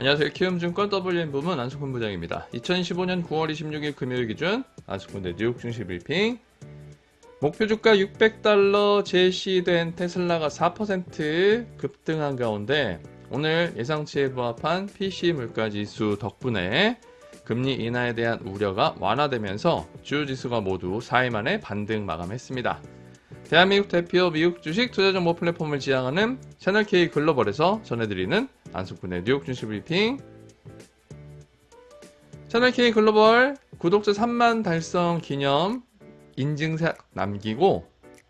안녕하세요. 키움증권 WM 부문 안수근 부장입니다. 2015년 9월 26일 금요일 기준 안수근대 뉴욕 증시 브리핑. 목표 주가 600달러 제시된 테슬라가 4% 급등한 가운데 오늘 예상치에 부합한 PC 물가 지수 덕분에 금리 인하에 대한 우려가 완화되면서 주요 지수가 모두 4일 만에 반등 마감했습니다. 대한민국 대표 미국 주식 투자 정보 플랫폼을 지향하는 채널K 글로벌에서 전해드리는 안숙군의 뉴욕 증시 브리핑. 채널K 글로벌 구독자 3만 달성 기념 인증샷 남기고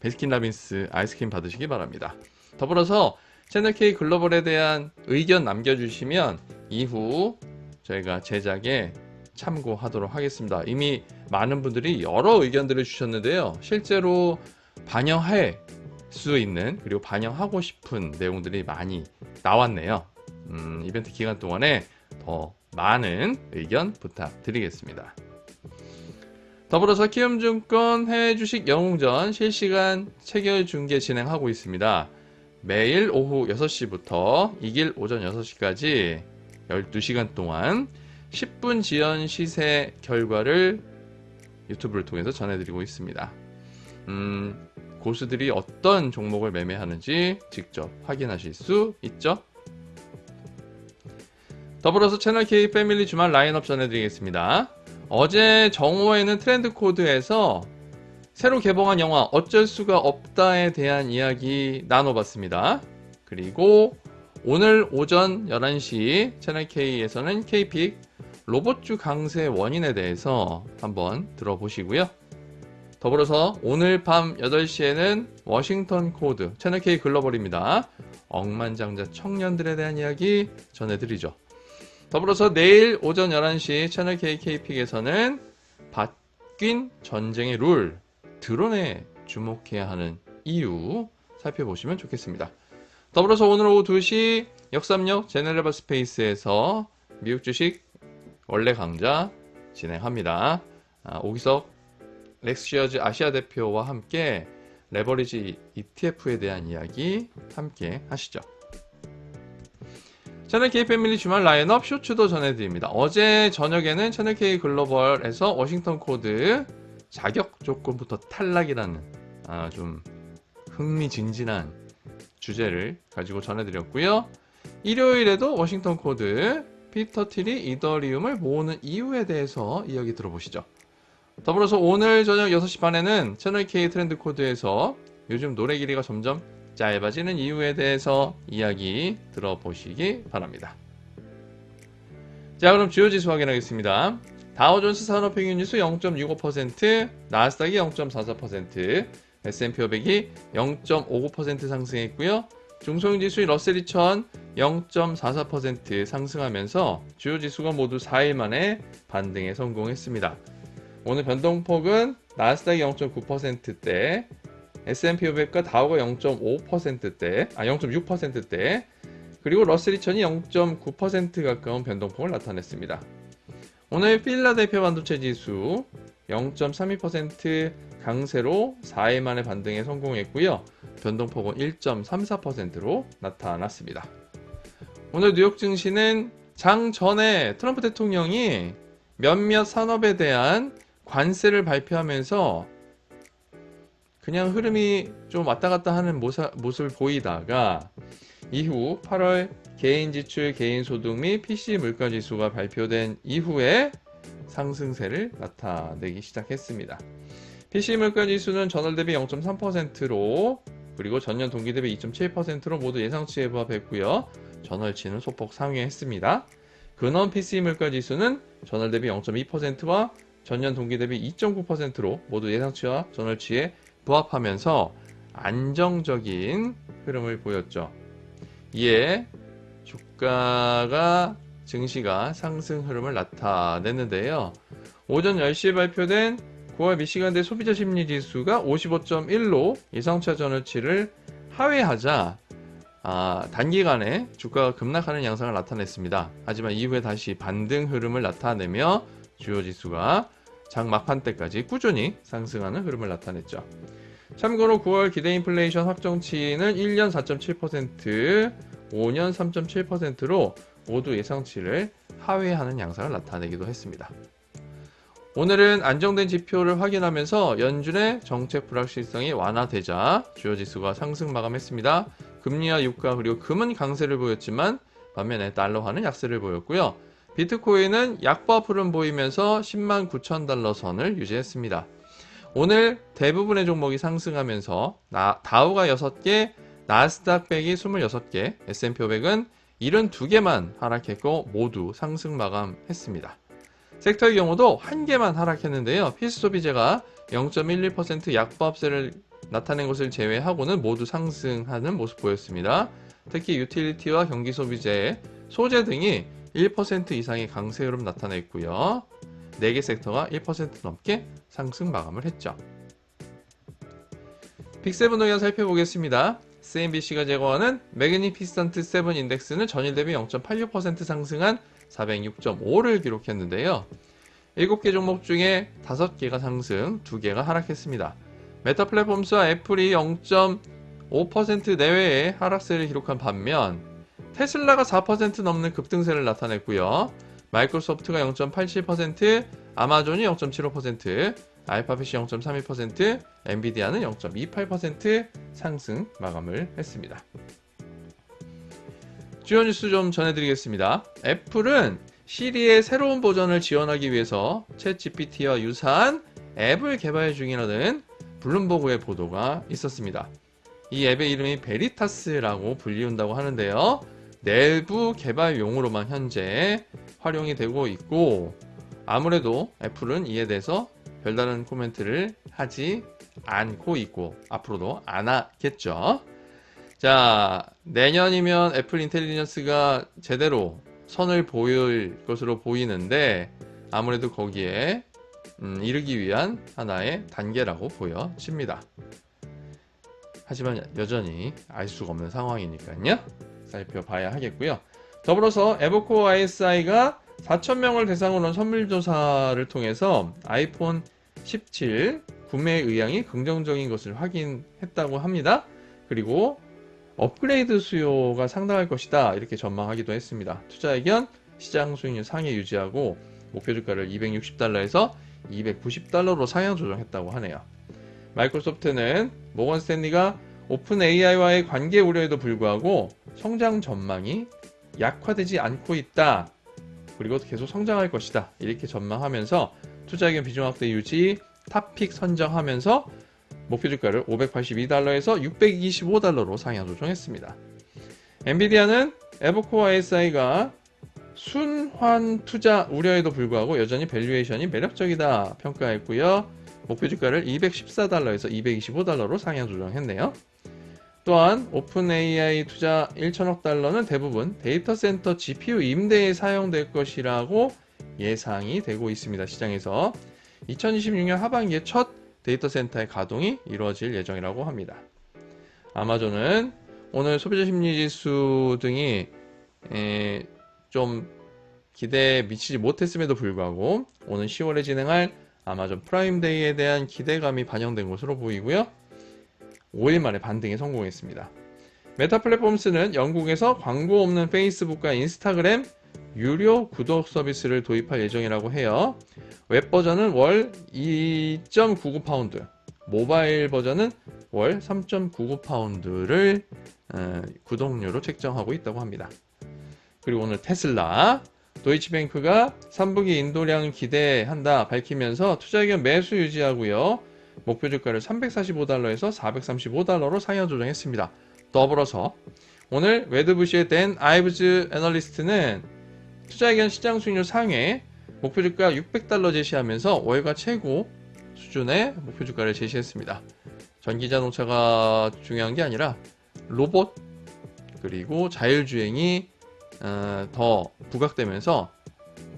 베스킨라빈스 아이스크림 받으시기 바랍니다. 더불어서 채널K 글로벌에 대한 의견 남겨주시면 이후 저희가 제작에 참고하도록 하겠습니다. 이미 많은 분들이 여러 의견들을 주셨는데요. 실제로 반영할 수 있는 그리고 반영하고 싶은 내용들이 많이 나왔네요. 음, 이벤트 기간 동안에 더 많은 의견 부탁드리겠습니다. 더불어서 키움증권 해외 주식 영웅전 실시간 체결 중계 진행하고 있습니다. 매일 오후 6시부터 이길 오전 6시까지 12시간 동안 10분 지연 시세 결과를 유튜브를 통해서 전해드리고 있습니다. 음, 고수들이 어떤 종목을 매매하는지 직접 확인하실 수 있죠. 더불어서 채널 K 패밀리 주말 라인업 전해드리겠습니다. 어제 정오에는 트렌드 코드에서 새로 개봉한 영화 어쩔 수가 없다에 대한 이야기 나눠봤습니다. 그리고 오늘 오전 11시 채널 K에서는 K픽 로봇주 강세 원인에 대해서 한번 들어보시고요. 더불어서 오늘 밤 8시에는 워싱턴 코드 채널 K 글로벌입니다. 억만장자 청년들에 대한 이야기 전해드리죠. 더불어서 내일 오전 11시 채널 K K픽에서는 바뀐 전쟁의 룰, 드론에 주목해야 하는 이유 살펴보시면 좋겠습니다. 더불어서 오늘 오후 2시 역삼역 제네레바 스페이스에서 미국 주식 원래 강좌 진행합니다. 아, 오기석 렉시어즈 아시아 대표와 함께 레버리지 ETF에 대한 이야기 함께 하시죠. 채널 K 패밀리 주말 라인업 쇼츠도 전해드립니다. 어제 저녁에는 채널 K 글로벌에서 워싱턴 코드 자격 조건부터 탈락이라는 아, 좀 흥미진진한 주제를 가지고 전해드렸고요. 일요일에도 워싱턴 코드 피터 틸이 이더리움을 모으는 이유에 대해서 이야기 들어보시죠. 더불어서 오늘 저녁 6시 반에는 채널 K 트렌드 코드에서 요즘 노래 길이가 점점 짧아지는 이유에 대해서 이야기 들어보시기 바랍니다. 자, 그럼 주요 지수 확인하겠습니다. 다우존스 산업평균 지수 0.65%, 나스닥이 0.44%, S&P 500이 0.59% 상승했고요. 중소형 지수인 러셀 2000 0.44% 상승하면서 주요 지수가 모두 4일 만에 반등에 성공했습니다. 오늘 변동폭은 나스닥이 0.9%대, S&P 500과 다우가 0.5%대, 아 0.6%대, 그리고 러셀 2000이 0.9% 가까운 변동폭을 나타냈습니다. 오늘 필라델피아 반도체 지수 0.32% 강세로 4일 만에 반등에 성공했고요. 변동폭은 1.34%로 나타났습니다. 오늘 뉴욕 증시는 장 전에 트럼프 대통령이 몇몇 산업에 대한 관세를 발표하면서 그냥 흐름이 좀 왔다 갔다 하는 모사, 모습을 보이다가 이후 8월 개인 지출, 개인 소득 및 PC 물가 지수가 발표된 이후에 상승세를 나타내기 시작했습니다. PC 물가 지수는 전월 대비 0.3%로 그리고 전년 동기 대비 2.7%로 모두 예상치에 부합했고요. 전월치는 소폭 상회했습니다. 근원 PC 물가 지수는 전월 대비 0.2%와 전년 동기 대비 2.9%로 모두 예상치와 전월치에 부합하면서 안정적인 흐름을 보였죠. 이에 주가가 증시가 상승 흐름을 나타냈는데요. 오전 10시에 발표된 9월 미시간대 소비자 심리 지수가 55.1로 예상차 전월치를 하회하자 아, 단기간에 주가가 급락하는 양상을 나타냈습니다. 하지만 이후에 다시 반등 흐름을 나타내며 주요 지수가 장 막판 때까지 꾸준히 상승하는 흐름을 나타냈죠. 참고로 9월 기대 인플레이션 확정치는 1년 4.7%, 5년 3.7%로 모두 예상치를 하회하는 양상을 나타내기도 했습니다. 오늘은 안정된 지표를 확인하면서 연준의 정책 불확실성이 완화되자 주요 지수가 상승 마감했습니다. 금리와 유가 그리고 금은 강세를 보였지만 반면에 달러화는 약세를 보였고요. 비트코인은 약보 흐름 보이면서 10만 9천 달러 선을 유지했습니다. 오늘 대부분의 종목이 상승하면서 나, 다우가 6개, 나스닥 백이 26개, S&P 500은 72개만 하락했고 모두 상승 마감했습니다. 섹터의 경우도 한 개만 하락했는데요. 필수소비재가 0.11% 약보합세를 나타낸 것을 제외하고는 모두 상승하는 모습 보였습니다. 특히 유틸리티와 경기소비재, 소재 등이 1% 이상의 강세 흐름 나타냈고요. 4개 섹터가 1% 넘게 상승 마감을 했죠. 빅세븐 의견 살펴보겠습니다. CNBC가 제공하는 매그니피스턴트 7 인덱스는 전일 대비 0.86% 상승한 406.5를 기록했는데요. 7개 종목 중에 5개가 상승, 2개가 하락했습니다. 메타 플랫폼스와 애플이 0.5% 내외의 하락세를 기록한 반면 테슬라가 4% 넘는 급등세를 나타냈고요. 마이크로소프트가 0.87%, 아마존이 0.75%, 알파벳이 0.32%, 엔비디아는 0.28% 상승 마감을 했습니다. 주요 뉴스 좀 전해드리겠습니다. 애플은 시리의 새로운 버전을 지원하기 위해서 챗 GPT와 유사한 앱을 개발 중이라는 블룸버그의 보도가 있었습니다. 이 앱의 이름이 베리타스라고 불리운다고 하는데요. 내부 개발용으로만 현재 활용이 되고 있고 아무래도 애플은 이에 대해서 별다른 코멘트를 하지 않고 있고 앞으로도 안 하겠죠. 자, 내년이면 애플 인텔리전스가 제대로 선을 보일 것으로 보이는데 아무래도 거기에 음, 이르기 위한 하나의 단계라고 보여집니다. 하지만 여전히 알 수가 없는 상황이니까요. 살펴봐야 하겠고요. 더불어서 에버코어 ISI가 4,000명을 대상으로 한 선물조사를 통해서 아이폰 17 구매 의향이 긍정적인 것을 확인했다고 합니다. 그리고 업그레이드 수요가 상당할 것이다. 이렇게 전망하기도 했습니다. 투자 의견 시장 수익률 상해 유지하고 목표 주가를 260달러에서 290달러로 상향 조정했다고 하네요. 마이크로소프트는 모건 스탠리가 오픈 AI와의 관계 우려에도 불구하고 성장 전망이 약화되지 않고 있다. 그리고 계속 성장할 것이다. 이렇게 전망하면서 투자 의견 비중 확대 유지, 탑픽 선정하면서 목표 주가를 582달러에서 625달러로 상향 조정했습니다. 엔비디아는 에버코어 SI가 순환 투자 우려에도 불구하고 여전히 밸류에이션이 매력적이다 평가했고요. 목표 주가를 214달러에서 225달러로 상향 조정했네요. 또한 오픈 AI 투자 1천억 달러는 대부분 데이터 센터 GPU 임대에 사용될 것이라고 예상이 되고 있습니다. 시장에서 2026년 하반기에 첫 데이터 센터의 가동이 이루어질 예정이라고 합니다. 아마존은 오늘 소비자 심리 지수 등이 에, 좀 기대에 미치지 못했음에도 불구하고 오는 10월에 진행할 아마존 프라임 데이에 대한 기대감이 반영된 것으로 보이고요. 5일 만에 반등에 성공했습니다. 메타 플랫폼스는 영국에서 광고 없는 페이스북과 인스타그램 유료 구독 서비스를 도입할 예정이라고 해요. 웹 버전은 월 2.99파운드, 모바일 버전은 월 3.99파운드를 어, 구독료로 책정하고 있다고 합니다. 그리고 오늘 테슬라, 도이치뱅크가 3분기 인도량 기대한다 밝히면서 투자 의견 매수 유지하고요. 목표 주가를 345달러에서 435달러로 상향 조정했습니다. 더불어서 오늘 웨드부시의 댄 아이브즈 애널리스트는 투자 의견 시장 수익률 상회 목표 주가 600달러 제시하면서 월가 최고 수준의 목표 주가를 제시했습니다. 전기 자동차가 중요한 게 아니라 로봇 그리고 자율주행이 어, 더 부각되면서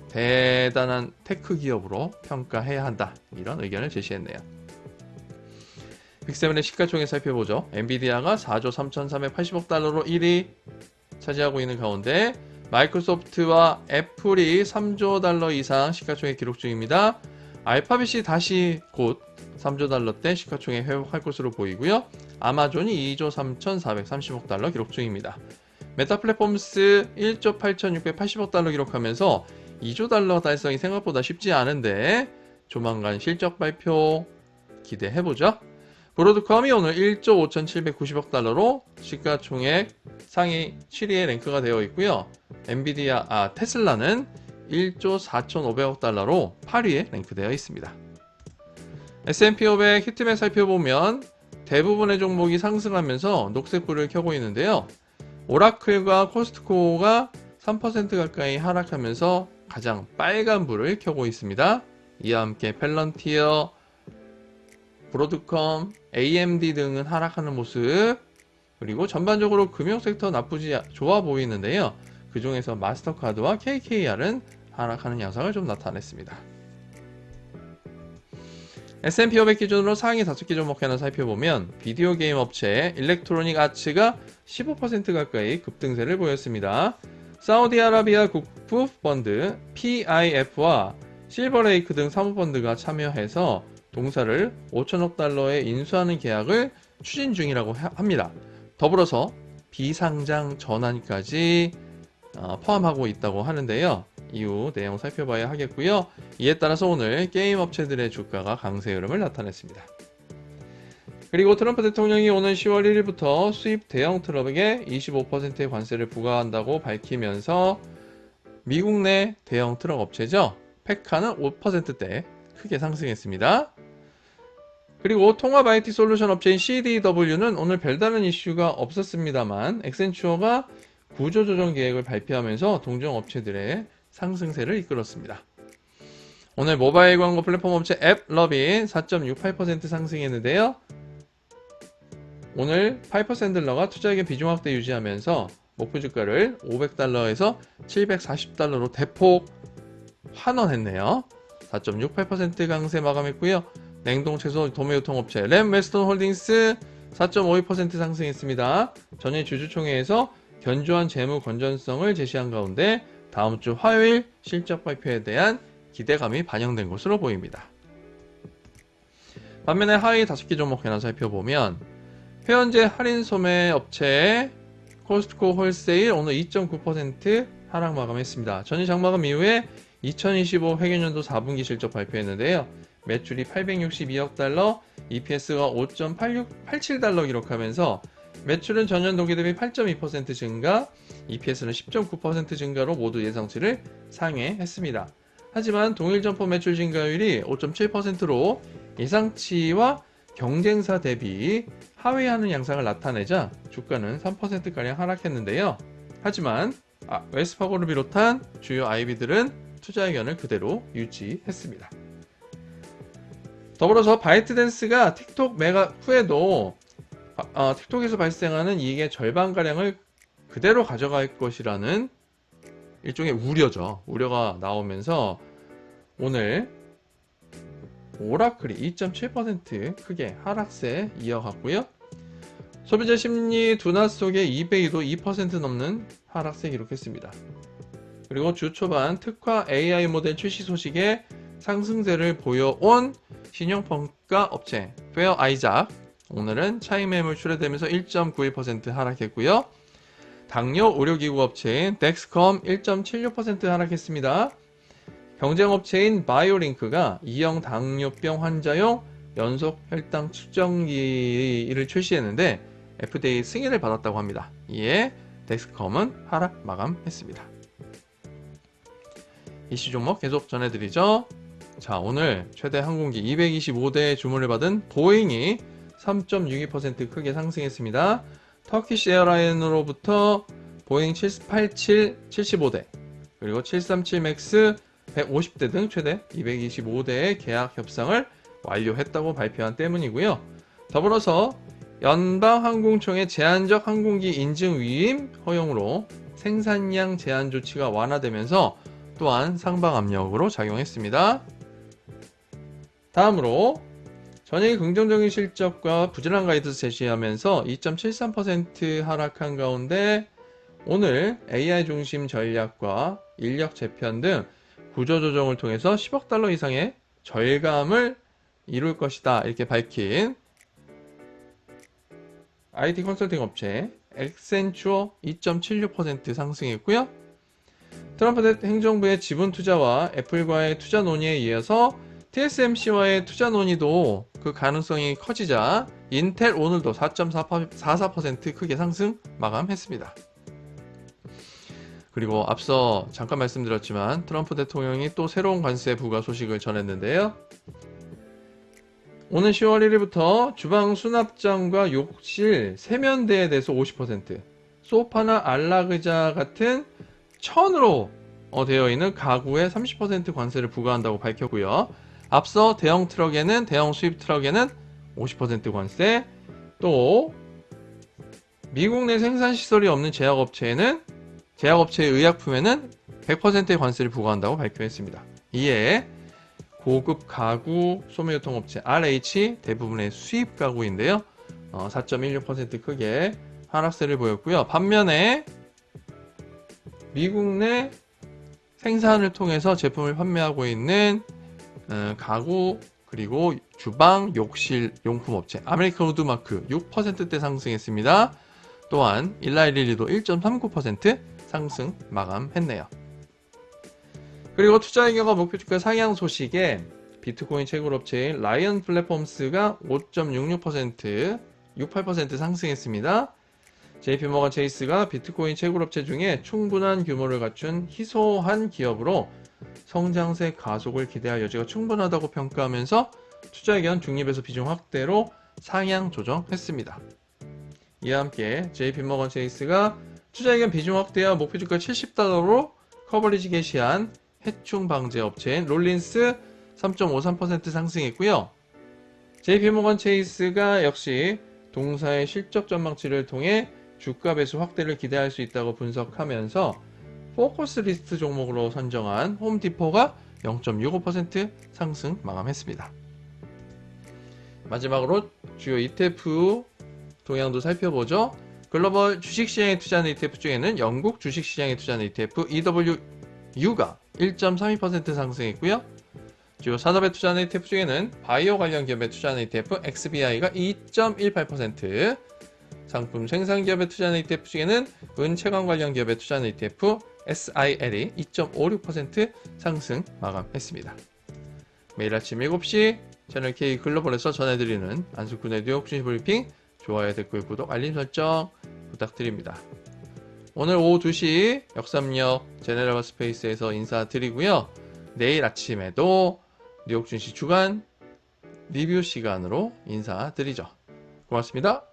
대단한 테크 기업으로 평가해야 한다 이런 의견을 제시했네요. 빅세븐의 시가총액 살펴보죠. 엔비디아가 4조 3,380억 달러로 1위 차지하고 있는 가운데 마이크로소프트와 애플이 3조 달러 이상 시가총액 기록 중입니다. 알파벳이 다시 곧 3조 달러대 시가총액 회복할 것으로 보이고요. 아마존이 2조 3,430억 달러 기록 중입니다. 메타 플랫폼스 1조 8,680억 달러 기록하면서 2조 달러 달성이 생각보다 쉽지 않은데 조만간 실적 발표 기대해보죠. 브로드컴이 오늘 1조 5,790억 달러로 시가총액 상위 7위에 랭크가 되어 있고요. 엔비디아, 아, 테슬라는 1조 4,500억 달러로 8위에 랭크되어 있습니다. S&P 500 히트맵 살펴보면 대부분의 종목이 상승하면서 녹색불을 켜고 있는데요. 오라클과 코스트코가 3% 가까이 하락하면서 가장 빨간 불을 켜고 있습니다. 이와 함께 펠런티어, 브로드컴, AMD 등은 하락하는 모습 그리고 전반적으로 금융 섹터 나쁘지 좋아 보이는데요. 그 중에서 마스터카드와 KKR은 하락하는 양상을 좀 나타냈습니다. S&P 500 기준으로 상위 5개 종목 하나 살펴보면 비디오 게임 업체 일렉트로닉 아츠가 15% 가까이 급등세를 보였습니다. 사우디아라비아 국부 펀드 PIF와 실버레이크 등 사모펀드가 참여해서 동사를 5천억 달러에 인수하는 계약을 추진 중이라고 하- 합니다. 더불어서 비상장 전환까지 어, 포함하고 있다고 하는데요. 이후 내용 살펴봐야 하겠고요. 이에 따라서 오늘 게임 업체들의 주가가 강세 흐름을 나타냈습니다. 그리고 트럼프 대통령이 오는 10월 1일부터 수입 대형 트럭에 25%의 관세를 부과한다고 밝히면서 미국 내 대형 트럭 업체죠. 페카는 5%대 크게 상승했습니다. 그리고 통합 IT 솔루션 업체인 CDW는 오늘 별다른 이슈가 없었습니다만 엑센추어가 구조조정 계획을 발표하면서 동종 업체들의 상승세를 이끌었습니다. 오늘 모바일 광고 플랫폼 업체 앱러빈 4.68% 상승했는데요. 오늘 파이퍼 샌들러가 투자액의 비중 확대 유지하면서 목표 주가를 500달러에서 740달러로 대폭 환원했네요. 4.68% 강세 마감했고요. 냉동 채소 도매유통 업체 램 웨스턴 홀딩스 4.52% 상승했습니다. 전일 주주총회에서 견조한 재무 건전성을 제시한 가운데 다음 주 화요일 실적 발표에 대한 기대감이 반영된 것으로 보입니다. 반면에 하위 5개 종목 하나 살펴보면 회원제 할인 소매 업체 코스트코 홀세일 오늘 2.9% 하락 마감했습니다. 전일 장마감 이후에 2025 회계년도 4분기 실적 발표했는데요. 매출이 862억 달러, EPS가 5.87달러 기록하면서 매출은 전년 동기 대비 8.2% 증가, EPS는 10.9% 증가로 모두 예상치를 상회했습니다. 하지만 동일 점포 매출 증가율이 5.7%로 예상치와 경쟁사 대비 하회하는 양상을 나타내자 주가는 3%가량 하락했는데요. 하지만 아, 웨스파고를 비롯한 주요 IB들은 투자 의견을 그대로 유지했습니다. 더불어서 바이트댄스가 틱톡 매각 후에도 아, 어, 틱톡에서 발생하는 이익의 절반가량을 그대로 가져갈 것이라는 일종의 우려죠. 우려가 나오면서 오늘 오라클이 2.7% 크게 하락세 이어갔고요. 소비자 심리 둔화 속에 이베이도 2% 넘는 하락세 기록했습니다. 그리고 주 초반 특화 AI 모델 출시 소식에 상승세를 보여온 신용평가 업체 페어 아이작 오늘은 차익 매물 출회되면서 1.91% 하락했고요. 당뇨 의료기구 업체인 덱스컴 1.76% 하락했습니다. 경쟁업체인 바이오링크가 2형 당뇨병 환자용 연속 혈당 측정기를 출시했는데 FDA 승인을 받았다고 합니다. 이에 덱스컴은 하락 마감했습니다. 이슈 종목 계속 전해드리죠. 자, 오늘 최대 항공기 225대 주문을 받은 보잉이 3.62% 크게 상승했습니다. 터키시 에어라인으로부터 보잉 787 75대 그리고 737 맥스 150대 등 최대 225대의 계약 협상을 완료했다고 발표한 때문이고요. 더불어서 연방항공청의 제한적 항공기 인증 위임 허용으로 생산량 제한 조치가 완화되면서 또한 상방 압력으로 작용했습니다. 다음으로 전일 긍정적인 실적과 부진한 가이드 제시하면서 2.73% 하락한 가운데 오늘 AI 중심 전략과 인력 재편 등 구조조정을 통해서 10억 달러 이상의 절감을 이룰 것이다 이렇게 밝힌 IT 컨설팅 업체 엑센추어 2.76% 상승했고요. 트럼프 대- 행정부의 지분 투자와 애플과의 투자 논의에 이어서 TSMC와의 투자 논의도 그 가능성이 커지자 인텔 오늘도 4.44% 크게 상승 마감했습니다. 그리고 앞서 잠깐 말씀드렸지만 트럼프 대통령이 또 새로운 관세 부과 소식을 전했는데요. 오는 10월 1일부터 주방 수납장과 욕실 세면대에 대해서 50%, 소파나 안락의자 같은 천으로 어, 되어 있는 가구에 30% 관세를 부과한다고 밝혔고요. 앞서 대형 트럭에는 대형 수입 트럭에는 50% 관세, 또 미국 내 생산 시설이 없는 제약업체에는 제약업체의 의약품에는 100%의 관세를 부과한다고 발표했습니다. 이에 고급 가구 소매유통업체 RH 대부분의 수입 가구인데요. 어, 4.16% 크게 하락세를 보였고요. 반면에 미국 내 생산을 통해서 제품을 판매하고 있는 어, 가구 그리고 주방 욕실 용품 업체 아메리칸 우드마크 6%대 상승했습니다. 또한 일라이릴리도 1.39% 상승 마감했네요. 그리고 투자 의견과 목표 주가 상향 소식에 비트코인 채굴 업체인 라이언 플랫폼스가 5.66% 68% 상승했습니다. JP모건 체이스가 비트코인 채굴 업체 중에 충분한 규모를 갖춘 희소한 기업으로 성장세 가속을 기대할 여지가 충분하다고 평가하면서 투자 의견 중립에서 비중 확대로 상향 조정했습니다. 이와 함께 JP모건 체이스가 투자 의견 비중 확대와 목표 주가 70달러로 커버리지 게시한 해충 방제 업체인 롤린스 3.53% 상승했고요. JP모건 체이스가 역시 동사의 실적 전망치를 통해 주가 배수 확대를 기대할 수 있다고 분석하면서 포커스 리스트 종목으로 선정한 홈디포가 0.65% 상승 마감했습니다. 마지막으로 주요 ETF 동향도 살펴보죠. 글로벌 주식시장에 투자하는 ETF 중에는 영국 주식시장에 투자하는 ETF EWU가 1.32% 상승했고요. 주요 산업에 투자하는 ETF 중에는 바이오 관련 기업에 투자하는 ETF XBI가 2.18%, 상품 생산 기업에 투자하는 ETF 중에는 은체관 관련 기업에 투자하는 ETF SIL이 2.56% 상승 마감했습니다. 매일 아침 7시 채널 K 글로벌에서 전해드리는 안수군의 뉴욕 주식 브리핑 좋아요, 댓글, 구독, 알림 설정 부탁드립니다. 오늘 오후 2시 역삼역 제네럴 스페이스에서 인사드리고요. 내일 아침에도 뉴욕 증시 주간 리뷰 시간으로 인사드리죠. 고맙습니다.